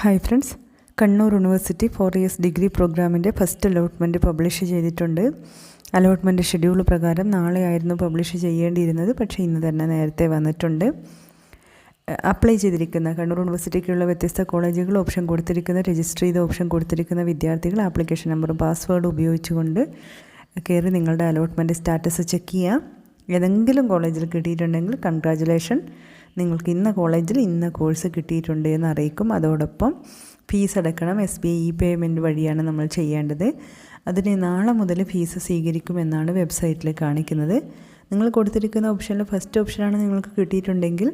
Hi friends Kannur university four years degree പ്രോഗ്രാമിന്റെ first allotment publish ചെയ്തിട്ടുണ്ട്. Allotment schedule പ്രകാരം നാളെയായിരുന്നു പബ്ലിഷ് ചെയ്യേണ്ടിയിരുന്നത് പക്ഷേ ഇന്ന് തന്നെ നേരത്തെ വന്നിട്ടുണ്ട്. അപ്ലൈ ചെയ്തിരിക്കുന്ന കണ്ണൂർ യൂണിവേഴ്സിറ്റിക്കുള്ള വ്യത്യസ്ത കോളേജുകൾ ഓപ്ഷൻ കൊടുത്തിരിക്കുന്ന രജിസ്റ്റർ ചെയ്ത ഓപ്ഷൻ കൊടുത്തിരിക്കുന്ന വിദ്യാർത്ഥികൾ ആപ്ലിക്കേഷൻ നമ്പറും പാസ്വേഡും ഉപയോഗിച്ചുകൊണ്ട് കയറി നിങ്ങളുടെ അലോട്ട്മെന്റ് സ്റ്റാറ്റസ് ചെക്ക് ചെയ്യാം. ഏതെങ്കിലും കോളേജിൽ കിട്ടിയിട്ടുണ്ടെങ്കിൽ കൺഗ്രാജുലേഷൻ നിങ്ങൾക്ക് ഇന്ന കോളേജിൽ ഇന്ന കോഴ്സ് കിട്ടിയിട്ടുണ്ട് എന്ന് അറിയിക്കും. അതോടൊപ്പം ഫീസ് അടക്കണം. എസ് ബി ഇ പേയ്മെന്റ് വഴിയാണ് നമ്മൾ ചെയ്യേണ്ടത്. അതിന് നാളെ മുതൽ ഫീസ് സ്വീകരിക്കുമെന്നാണ് വെബ്സൈറ്റിൽ കാണിക്കുന്നത്. നിങ്ങൾ കൊടുത്തിരിക്കുന്ന ഓപ്ഷനിൽ ഫസ്റ്റ് ഓപ്ഷനാണ് നിങ്ങൾക്ക് കിട്ടിയിട്ടുണ്ടെങ്കിൽ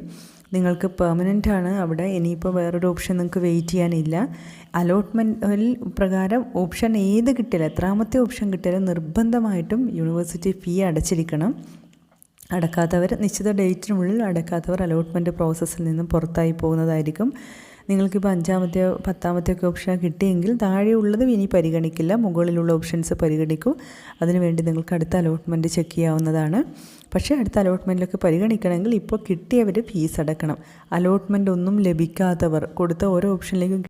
നിങ്ങൾക്ക് പെർമനന്റ് ആണ്. അവിടെ ഇനിയിപ്പോൾ വേറൊരു ഓപ്ഷൻ നിങ്ങൾക്ക് വെയിറ്റ് ചെയ്യാനില്ല. അലോട്ട്മെന്റിൽ പ്രകാരം ഓപ്ഷൻ ഏത് കിട്ടിയാലും എത്രാമത്തെ ഓപ്ഷൻ കിട്ടിയാലും നിർബന്ധമായിട്ടും യൂണിവേഴ്സിറ്റി ഫീ അടച്ചിരിക്കണം. അടക്കാത്തവർ നിശ്ചിത ഡേറ്റിനുള്ളിൽ അടക്കാത്തവർ അലോട്ട്മെന്റ് പ്രോസസ്സിൽ നിന്നും പുറത്തായി പോകുന്നതായിരിക്കും. നിങ്ങൾക്കിപ്പോൾ അഞ്ചാമത്തെയോ പത്താമത്തെയോ ഓപ്ഷൻ കിട്ടിയെങ്കിൽ താഴെയുള്ളത് ഇനി പരിഗണിക്കില്ല. മുകളിലുള്ള ഓപ്ഷൻസ് പരിഗണിക്കും. അതിനുവേണ്ടി നിങ്ങൾക്ക് അടുത്ത അലോട്ട്മെന്റ് ചെക്ക് ചെയ്യാവുന്നതാണ്. പക്ഷേ അടുത്ത അലോട്ട്മെന്റിലൊക്കെ പരിഗണിക്കണമെങ്കിൽ ഇപ്പോൾ കിട്ടിയവർ ഫീസ് അടക്കണം. അലോട്ട്മെന്റ് ഒന്നും ലഭിക്കാത്തവർ കൊടുത്ത ഓരോ ഓപ്ഷനിലേക്കും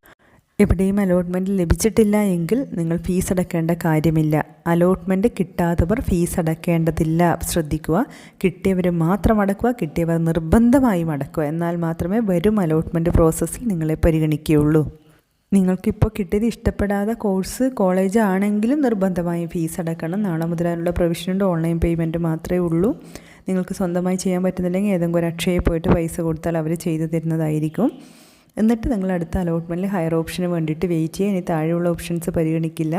എവിടെയും അലോട്ട്മെന്റ് ലഭിച്ചിട്ടില്ല എങ്കിൽ നിങ്ങൾ ഫീസ് അടക്കേണ്ട കാര്യമില്ല. അലോട്ട്മെന്റ് കിട്ടാത്തവർ ഫീസ് അടക്കേണ്ടതില്ല. ശ്രദ്ധിക്കുക. കിട്ടിയവർ മാത്രം അടക്കുക. കിട്ടിയവർ നിർബന്ധമായും അടക്കുക. എന്നാൽ മാത്രമേ വരും അലോട്ട്മെന്റ് പ്രോസസ്സിൽ നിങ്ങളെ പരിഗണിക്കുകയുള്ളൂ. നിങ്ങൾക്കിപ്പോൾ കിട്ടിയത് ഇഷ്ടപ്പെടാതെ കോഴ്സ് കോളേജ് ആണെങ്കിലും നിർബന്ധമായും ഫീസ് അടക്കണം. നാളെ മുതലുള്ള പ്രൊവിഷനുണ്ട് ഓൺലൈൻ പേയ്മെന്റ് മാത്രമേ ഉള്ളൂ. നിങ്ങൾക്ക് സ്വന്തമായി ചെയ്യാൻ പറ്റുന്നില്ലെങ്കിൽ ഏതെങ്കിലും ഒരു അക്ഷയയിൽ പോയിട്ട് പൈസ കൊടുത്താൽ അവർ ചെയ്തു തരുന്നതായിരിക്കും. എന്നിട്ട് നിങ്ങൾ അടുത്ത അലോട്ട്മെന്റിൽ ഹയർ ഓപ്ഷന് വേണ്ടിയിട്ട് വെയിറ്റ് ചെയ്യുക ഇനി താഴെയുള്ള ഓപ്ഷൻസ് പരിഗണിക്കില്ല.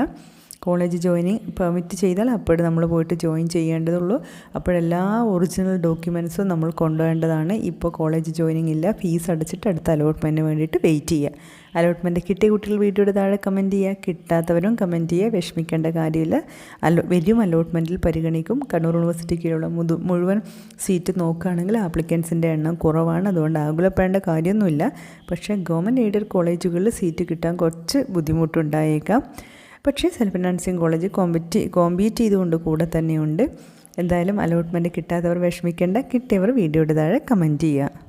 കോളേജ് ജോയിനിങ് പെർമിറ്റ് ചെയ്താൽ അപ്പോഴും നമ്മൾ പോയിട്ട് ജോയിൻ ചെയ്യേണ്ടതുള്ളൂ. അപ്പോഴെല്ലാ ഒറിജിനൽ ഡോക്യുമെൻസും നമ്മൾ കൊണ്ടുപോകേണ്ടതാണ് ഇപ്പോൾ കോളേജ് ജോയിനിങ് ഇല്ല. ഫീസ് അടച്ചിട്ട് അടുത്ത അലോട്ട്മെന്റിന് വേണ്ടിയിട്ട് വെയിറ്റ് ചെയ്യുക. അലോട്ട്മെന്റ് കിട്ടിയ കുട്ടികൾ വീഡിയോയുടെ താഴെ കമന്റ് ചെയ്യുക. കിട്ടാത്തവരും കമന്റ് ചെയ്യുക. വിഷമിക്കേണ്ട കാര്യമില്ല. അലോ വരും അലോട്ട്മെന്റിൽ പരിഗണിക്കും. കണ്ണൂർ യൂണിവേഴ്സിറ്റിക്കുള്ള മുതു മുഴുവൻ സീറ്റ് നോക്കുകയാണെങ്കിൽ ആപ്ലിക്കൻസിന്റെ എണ്ണം കുറവാണ്. അതുകൊണ്ട് ആകുലപ്പെടേണ്ട കാര്യമൊന്നുമില്ല. പക്ഷേ ഗവൺമെന്റ് എയ്ഡഡ് കോളേജുകളിൽ സീറ്റ് കിട്ടാൻ കുറച്ച് ബുദ്ധിമുട്ടുണ്ടായേക്കാം. പക്ഷേ self nursing college compete compete ചെയ്തുകൊണ്ട് കൂടെ തന്നെയുണ്ട്. എന്തായാലും അലോട്ട്മെന്റ് കിട്ടാത്തവർ വിഷമിക്കേണ്ട. കിട്ടിയവർ വീഡിയോയുടെ താഴെ കമന്റ് ചെയ്യുക.